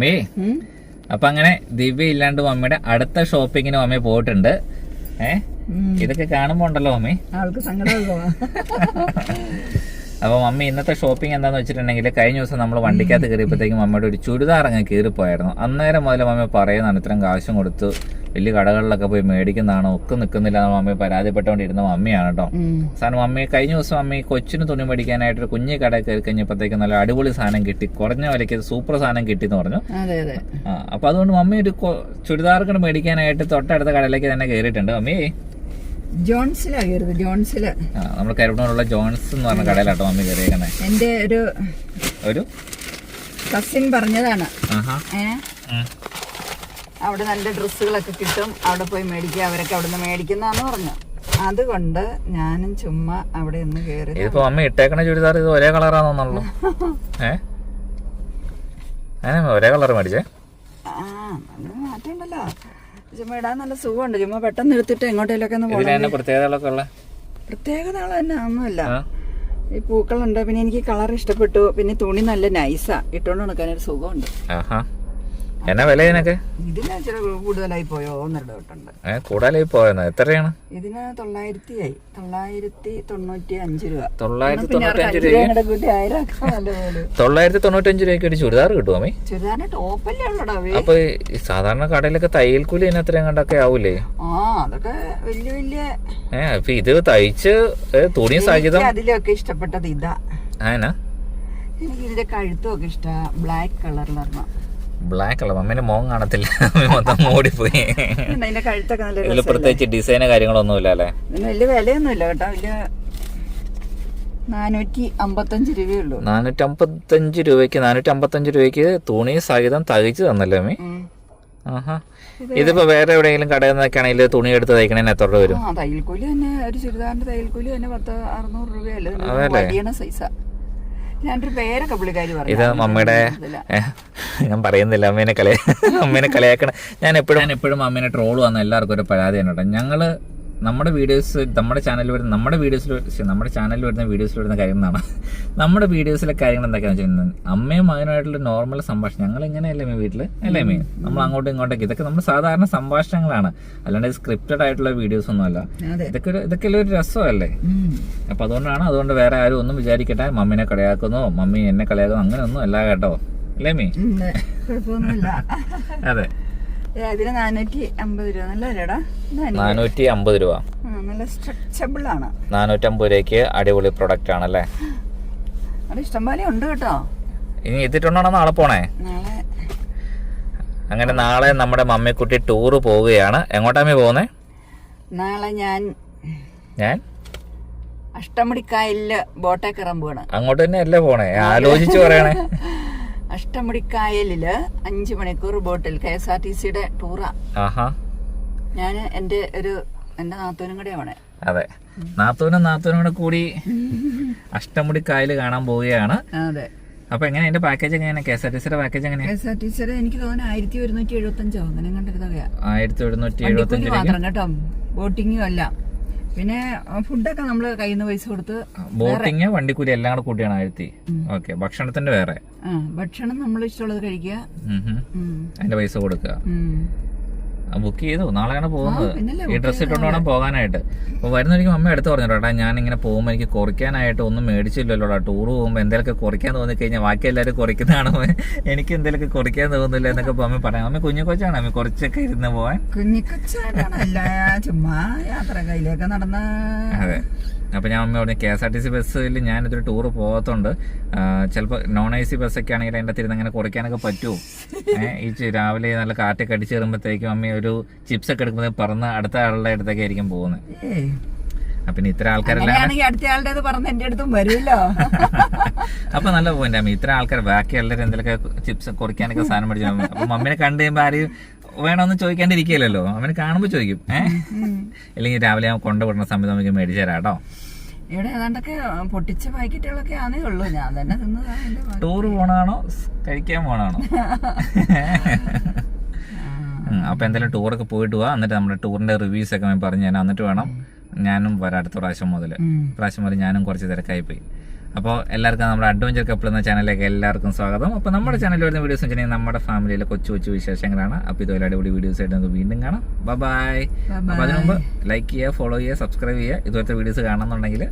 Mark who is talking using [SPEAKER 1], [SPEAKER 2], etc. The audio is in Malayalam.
[SPEAKER 1] മേ? അപ്പൊ അങ്ങനെ ദിവ്യ ഇല്ലാണ്ട് മമ്മിയുടെ അടുത്ത ഷോപ്പിങ്ങിന് മമ്മി പോയിട്ടുണ്ട്. ഏ? ഇതൊക്കെ കാണുമ്പോ ഉണ്ടല്ലോ മമ്മി.
[SPEAKER 2] ആൾക്ക് സങ്കടമല്ലോ
[SPEAKER 1] അപ്പൊ മമ്മി ഇന്നത്തെ ഷോപ്പിംഗ് എന്താന്ന് വെച്ചിട്ടുണ്ടെങ്കിൽ കഴിഞ്ഞ ദിവസം നമ്മൾ വണ്ടിക്കകത്ത് കയറിയപ്പോഴത്തേക്കും മമ്മിയുടെ ഒരു ചുരിദാർ അങ്ങ് കീറിപ്പോയായിരുന്നു. അന്നേരം മുതൽ മമ്മി പറയുന്നതാണ് ഇത്രയും കാശും കൊടുത്ത്. വലിയ കടകളിലൊക്കെ പോയി മേടിക്കുന്നതാണ്? ഒക്കെ നിൽക്കുന്നില്ല എന്ന് മമ്മി പരാതിപ്പെട്ടുകൊണ്ടിരുന്ന മമ്മിയാണ് കേട്ടോ. സാധനം മമ്മി കഴിഞ്ഞ ദിവസം മമ്മി കൊച്ചിന് തുണി മേടിക്കാനായിട്ട് ഒരു കുഞ്ഞു കട കയറി കഴിഞ്ഞപ്പോഴത്തേക്ക് നല്ല അടിപൊളി സാധനം കിട്ടി. കുറഞ്ഞ വിലയ്ക്ക് സൂപ്പർ സാധനം കിട്ടി എന്ന് പറഞ്ഞു അപ്പൊ അതുകൊണ്ട് മമ്മി ഒരു കൊ- ചുരിദാർ മേടിക്കാനായിട്ട് തൊട്ടടുത്ത കടയിലേക്ക് തന്നെ കയറിയിട്ടുണ്ട്. മമ്മി?
[SPEAKER 2] ജോൺസിലാ കയറുന്നത്
[SPEAKER 1] ജോൺസിൽ. നമ്മൾ ജോൺസ് എന്ന് പറഞ്ഞ കടയിലാട്ടോ മമ്മി കയറിയേക്കണേ
[SPEAKER 2] എന്റെ ഒരു
[SPEAKER 1] ഒരു?
[SPEAKER 2] കസിൻ പറഞ്ഞതാണ്.
[SPEAKER 1] ആഹാ.
[SPEAKER 2] ഏ?
[SPEAKER 1] ഉം.
[SPEAKER 2] അവിടെ നല്ല ഡ്രസ്സുകളൊക്കെ കിട്ടും. അവിടെ പോയി മേടിക്കുക അവരൊക്കെ അവിടെ നിന്ന് മേടിക്കുന്നതാന്ന് പറഞ്ഞു. അതുകൊണ്ട് ഞാനും ചുമ്മാ അവിടെ ഒന്ന് കയറി
[SPEAKER 1] ഇതിപ്പോ അമ്മ ഇട്ടേക്കണ ചുരിദാർ ഇത് ഒരേ കളറാണെന്നുള്ളൂ ഏ? ഒരേ കളർ മേടിച്ചേ.
[SPEAKER 2] ആ മാറ്റമുണ്ടല്ലോ. ചുമ്മാ ഇടാൻ നല്ല സുഖമുണ്ട്. ചുമ്മാ പെട്ടെന്ന് എടുത്തിട്ട് എങ്ങോട്ടേലൊക്കെ ഒന്ന്
[SPEAKER 1] പ്രത്യേകതകളൊക്കെ ഉള്ള?
[SPEAKER 2] പ്രത്യേകതകൾ തന്നെ ഒന്നുമില്ല. ഈ പൂക്കളുണ്ട്. പിന്നെ എനിക്ക് കളർ ഇഷ്ടപ്പെട്ടു. പിന്നെ തുണി നല്ല നൈസാ ഇട്ടുകൊണ്ട് നടക്കാനൊരു സുഖമുണ്ട്.
[SPEAKER 1] ആഹാ. എന്നാ വില ഇതിനൊക്കെ?
[SPEAKER 2] ഇതിന് കൂടുതലായി പോയോ?
[SPEAKER 1] ഏ കൂടുതലായി പോയെന്ന്? എത്രയാണ്?
[SPEAKER 2] ഇതിന് തൊള്ളായിരത്തി ആയി തൊള്ളായിരത്തി തൊണ്ണൂറ്റി അഞ്ച് രൂപ.
[SPEAKER 1] തൊള്ളായിരത്തി തൊണ്ണൂറ്റഞ്ച്
[SPEAKER 2] അഞ്ച്
[SPEAKER 1] രൂപ തൊള്ളായിരത്തി തൊണ്ണൂറ്റഞ്ച് രൂപയ്ക്ക് ഒരു ചുരിദാർ കിട്ടുമോ അമ്മേ?
[SPEAKER 2] ചുരിദാറിന് ടോപ്പല്ലേ ഉള്ളടാ വേ.
[SPEAKER 1] അപ്പൊ ഈ സാധാരണ കടയിലൊക്കെ തയ്യൽ കൂലി എത്രയും അത്രയും കണ്ടൊക്കെ ആവൂലേ?
[SPEAKER 2] ആ അതൊക്കെ വലിയ വലിയ
[SPEAKER 1] ഏ അപ്പൊ ഇത് തയ്ച്ച് തുണി സഹിതം?
[SPEAKER 2] അതിലൊക്കെ ഇഷ്ടപ്പെട്ടത് ഇതാ.
[SPEAKER 1] ആനാ
[SPEAKER 2] എനിക്ക് ഇതിന്റെ കഴുത്തും ഒക്കെ ഇഷ്ടാ. ബ്ലാക്ക് കളറിലാണ്
[SPEAKER 1] ബ്ലാക്ക് അല്ല മമ്മീനെ മോൻ കാണത്തില്ല. മൊത്തം മൂടിപ്പോയി.
[SPEAKER 2] അതിന്റെ കഴുത്തൊക്കെ നല്ല
[SPEAKER 1] ഇതിൽ പ്രത്യേകിച്ച് ഡിസൈനോ കാര്യങ്ങളൊന്നും ഇല്ല അല്ലേ?
[SPEAKER 2] ഇതിന് വലിയ വിലയൊന്നുമില്ല കേട്ടോ. വലിയ നാനൂറ്റി അമ്പത്തഞ്ച് രൂപയേ ഉള്ളൂ.
[SPEAKER 1] നാനൂറ്റമ്പത്തഞ്ച് രൂപയ്ക്ക് രൂപയ്ക്ക് തുണി സഹിതം തകച്ച് തന്നല്ലേ അമ്മി ആഹാ. ഇതിപ്പോ വേറെ എവിടെയെങ്കിലും കടയിൽ നിന്നൊക്കെ ആണെങ്കിൽ തുണി എടുത്ത് തയ്ക്കണേന് എത്ര രൂപ വരും?
[SPEAKER 2] തയ്യൽക്കൂലി തന്നെ ഒരു ചുരിദാറിന്റെ തയ്യൽക്കൂലി തന്നെ പത്ത് അറുന്നൂറ് രൂപയല്ലേ? സൈസാ
[SPEAKER 1] ഇത് മമ്മിയുടെ ഞാൻ പറയുന്നില്ല അമ്മേനെ കളയ അമ്മേനെ കളയാക്കണ ഞാൻ എപ്പോഴും ഞാൻ എപ്പോഴും അമ്മേനെ ട്രോൾ വന്ന എല്ലാവർക്കും ഒരു പരാതി തന്നെ ഞങ്ങൾ നമ്മുടെ വീഡിയോസ് നമ്മുടെ ചാനലിൽ വരുന്ന നമ്മുടെ വീഡിയോസിൽ നമ്മുടെ ചാനലിൽ വരുന്ന വീഡിയോസിൽ വരുന്ന കാര്യം എന്നാണ് നമ്മുടെ വീഡിയോസിലെ കാര്യങ്ങൾ എന്തൊക്കെയാണെന്ന് വെച്ചിട്ടുണ്ടെങ്കിൽ അമ്മയും മകനുമായിട്ടുള്ള നോർമൽ സംഭാഷണം. ഞങ്ങൾ ഇങ്ങനെയല്ലേ മേ വീട്ടിൽ അല്ലേ മേ നമ്മൾ അങ്ങോട്ടും ഇങ്ങോട്ടേക്ക് ഇതൊക്കെ നമ്മൾ സാധാരണ സംഭാഷണങ്ങളാണ്. അല്ലാണ്ട് സ്ക്രിപ്റ്റഡ് ആയിട്ടുള്ള വീഡിയോസ് ഒന്നും അല്ല. ഇതൊക്കെ ഒരു ഇതൊക്കെ ഒരു രസമല്ലേ? അപ്പൊ അതുകൊണ്ടാണ് അതുകൊണ്ട് വേറെ ആരും ഒന്നും വിചാരിക്കട്ടെ മമ്മിനെ കളിയാക്കുന്നോ മമ്മി എന്നെ കളയാക്കുന്നു അങ്ങനെ ഒന്നും അല്ല കേട്ടോ. അല്ലേ മീ
[SPEAKER 2] അതെ. ഇതിന് നാനൂറ്റി അമ്പത് രൂപ. നല്ലല്ലേടാ
[SPEAKER 1] നാനൂറ്റി അമ്പത് രൂപ.
[SPEAKER 2] നല്ല സ്ട്രെച്ചബിൾ ആണ്.
[SPEAKER 1] നാനൂറ്റമ്പത് രൂപയ്ക്ക് അടിപൊളി പ്രൊഡക്റ്റ് ആണല്ലേ?
[SPEAKER 2] അത് ഇഷ്ടംപോലെ ഉണ്ട് കേട്ടോ.
[SPEAKER 1] ഇനി എത്തിയിട്ടുണ്ടോ നാളെ പോണേ? അങ്ങനെ നാളെ നമ്മുടെ മമ്മിക്കുട്ടി ടൂറ് പോവുകയാണ്. എങ്ങോട്ടാമേ പോകുന്നേ
[SPEAKER 2] നാളെ ഞാൻ
[SPEAKER 1] ഞാൻ?
[SPEAKER 2] അഷ്ടമുടിക്കായലിൽ ബോട്ടേ കയറാൻ പോവാണ്.
[SPEAKER 1] അങ്ങോട്ട് തന്നെ അല്ലേ പോണേ? ആലോചിച്ച് പറയണേ.
[SPEAKER 2] അഷ്ടമുടിക്കായലിൽ അഞ്ചു മണിക്കൂർ ബോട്ടിൽ കെ എസ് ആർ ടി സിയുടെ ടൂറാ ഞാൻ എന്റെ ഒരു എന്റെ നാത്തൂനും കൂടെ ആവണേ
[SPEAKER 1] അതെ. നാത്തൂനും നാത്തൂനും കൂടെ കൂടി അഷ്ടമുടി കായൽ കാണാൻ പോവുകയാണ്.
[SPEAKER 2] അതെ.
[SPEAKER 1] അപ്പൊ എങ്ങനെ എന്റെ പാക്കേജ് എങ്ങനെയാണ്? കെ എസ് ആർ ടി സിയുടെ പാക്കേജ്
[SPEAKER 2] കെ
[SPEAKER 1] എങ്ങനെയാണ്
[SPEAKER 2] എസ് ആർ ടി സിയുടെ എനിക്ക് തോന്നുന്നു ആയിരത്തി ഒരുന്നൂറ്റി എഴുപത്തഞ്ചോ അങ്ങനെ കണ്ടൊരു തുകയാ
[SPEAKER 1] ആയിരത്തി
[SPEAKER 2] ഒരുന്നൂറ്റി
[SPEAKER 1] എഴുപത്തി രൂപ
[SPEAKER 2] മാത്രം കേട്ടോ. ബോട്ടിങ്ങും അല്ല. പിന്നെ ഫുഡൊക്കെ നമ്മൾ കയ്യിൽ നിന്ന് പൈസ കൊടുത്ത്
[SPEAKER 1] ബോട്ടിങ് വണ്ടിക്കൂലി എല്ലാം കൂടെ കൂട്ടിയാണ് ആയിരത്തി. ഓക്കെ ഭക്ഷണത്തിന്റെ വേറെ.
[SPEAKER 2] ഭക്ഷണം നമ്മൾ ഇഷ്ടമുള്ളത് കഴിക്കുക.
[SPEAKER 1] അതിന്റെ പൈസ കൊടുക്കുക. ബുക്ക് ചെയ്തു. നാളെയാണ് പോകുന്നത്. ഈ ഡ്രസ്സ് ഇട്ടുകൊണ്ട് വേണം പോകാനായിട്ട്. അപ്പൊ വരുന്നൊരിക്കും അമ്മ എടുത്ത് പറഞ്ഞു കേട്ടോ ഞാൻ ഇങ്ങനെ പോകുമ്പോൾ എനിക്ക് കുറയ്ക്കാനായിട്ട് ഒന്നും മേടിച്ചില്ലല്ലോടാ. ടൂർ പോകുമ്പോൾ എന്തെങ്കിലുമൊക്കെ കുറയ്ക്കാൻ തോന്നി കഴിഞ്ഞാൽ ബാക്കി എല്ലാവരും കുറയ്ക്കുന്നതാണ്. എനിക്ക് എന്തെങ്കിലുമൊക്കെ കുറയ്ക്കാൻ തോന്നുന്നില്ല എന്നൊക്കെ അമ്മ പറയാം. അമ്മ കുഞ്ഞു കൊച്ചാണ്. അമ്മ കുറച്ചൊക്കെ ഇരുന്ന് പോവാൻ.
[SPEAKER 2] കുഞ്ഞു കൊച്ചാണ്. ചുമ്മാ യാത്ര കയ്യിലേക്ക് നടന്ന.
[SPEAKER 1] അതെ. അപ്പൊ ഞാൻ അമ്മ പറഞ്ഞു K S R T C ബസ്സിൽ ഞാനിതൊരു ടൂർ പോകത്തുണ്ട് ചിലപ്പോൾ നോൺ എ സി ബസ്സൊക്കെ ആണെങ്കിൽ അതിന്റെ തിരുന്ന് അങ്ങനെ കുറയ്ക്കാനൊക്കെ പറ്റുമോ ഈ രാവിലെ നല്ല കാറ്റൊക്കെ അടിച്ച് കയറുമ്പോഴത്തേക്കും അമ്മ ഒരു ചിപ്സ് ഒക്കെ എടുക്കുമ്പോൾ പറന്ന് അടുത്ത ആളുടെ അടുത്തൊക്കെ ആയിരിക്കും പോകുന്നത് പിന്നെ ഇത്ര ആൾക്കാരെല്ലാം?
[SPEAKER 2] വരുമല്ലോ.
[SPEAKER 1] അപ്പൊ നല്ല പോയിന്റ് അമ്മ. ഇത്ര ആൾക്കാർ ബാക്കി എല്ലാവരും എന്തെങ്കിലുമൊക്കെ ചിപ്സ് കുറയ്ക്കാനൊക്കെ സാധനം മേടിച്ചു. അപ്പൊ മമ്മീനെ കണ്ടു കഴിയുമ്പോൾ ആരെയും വേണമെന്ന് ചോദിക്കാണ്ടിരിക്കുകയല്ലോ അവന് കാണുമ്പോൾ ചോദിക്കും. ഏഹ് അല്ലെങ്കിൽ രാവിലെ ഞാൻ കൊണ്ടുവിടുന്ന സമയത്ത് നമുക്ക് മേടിച്ചു തരാം കേട്ടോ
[SPEAKER 2] ഇവിടെ ഏതാണ്ടൊക്കെ പൊട്ടിച്ച പാക്കറ്റുകളൊക്കെ ആണേ ഉള്ളൂ. ഞാൻ തന്നെ തിന്നതാണ്
[SPEAKER 1] ടൂർ പോണാണോ? കഴിക്കാൻ പോണാണോ? അപ്പൊ എന്തായാലും ടൂറൊക്കെ പോയിട്ട് പോവാ എന്നിട്ട് നമ്മുടെ ടൂറിന്റെ റിവ്യൂസ് ഒക്കെ ഞാൻ പറഞ്ഞു തരാം. എന്നിട്ട് വേണം ഞാനും വരാം അടുത്ത പ്രാവശ്യം മുതൽ. പ്രാവശ്യം മുതൽ ഞാനും കുറച്ച് തിരക്കായി പോയി. അപ്പോൾ എല്ലാവർക്കും നമ്മുടെ അഡ്വഞ്ചർ കപ്പിൾ എന്ന ചാനലിലേക്ക് എല്ലാവർക്കും സ്വാഗതം. അപ്പോൾ നമ്മുടെ ചാനലിൽ വരുന്ന വീഡിയോസ് വെച്ചിട്ടുണ്ടെങ്കിൽ നമ്മുടെ ഫാമിലിയിലെ കൊച്ചു കൊച്ചു വിശേഷങ്ങളാണ്. അപ്പോൾ ഇതുപോലെ അടിപൊളി വീഡിയോസ് ആയിട്ട് നമുക്ക് വീണ്ടും കാണാം. ബൈ അപ്പോൾ അതിനുമുമ്പ് ലൈക്ക് ചെയ്യുക ഫോളോ ചെയ്യുക സബ്സ്ക്രൈബ് ചെയ്യുക. ഇതുപോലത്തെ വീഡിയോസ് കാണണമെന്നുണ്ടെങ്കിൽ